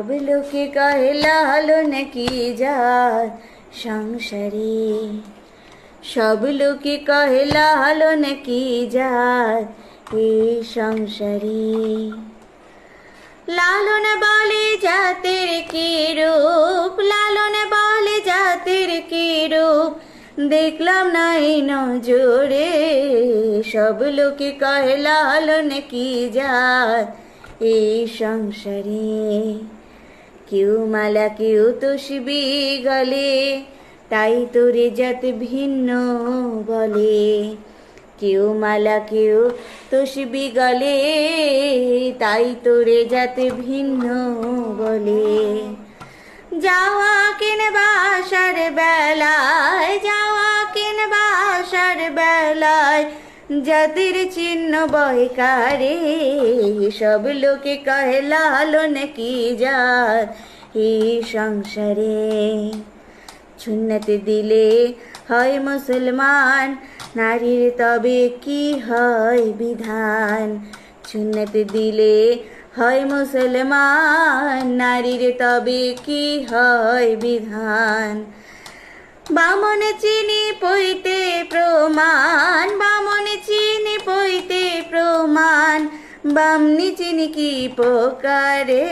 সব লোকে কহে লালন কি যার সংসারে সব লোকে কহে লালন কি যার এই সংসারে লালন বলে জাতের কি রূপ লালন বলে জাতের কি রূপ দেখলাম না এই নজরে সব লোকে কহে লালন কি যার এই সংসারে কেউ মালা কেউ তসবি গলে তাই তোরে জাত ভিন্ন বলে। কেউ মালা কেউ তসবি গলে তাই তোরে যাতে ভিন্ন বলে। যাওয়া কেন বাসার বেলায়, যাওয়া কেন বাসার বেলায় জাতির চিহ্ন বয়কারে সব লোকে কহে লালন কি যার এই সংসারে সুন্নতে দিলে হয় মুসলমান, নারীর তবে কি হয় বিধান? সুন্নতে দিলে হয় মুসলমান, নারীর তবে কি হয় বিধান? বামন চিনি পইতে বামনি চিনি কি পোকারে।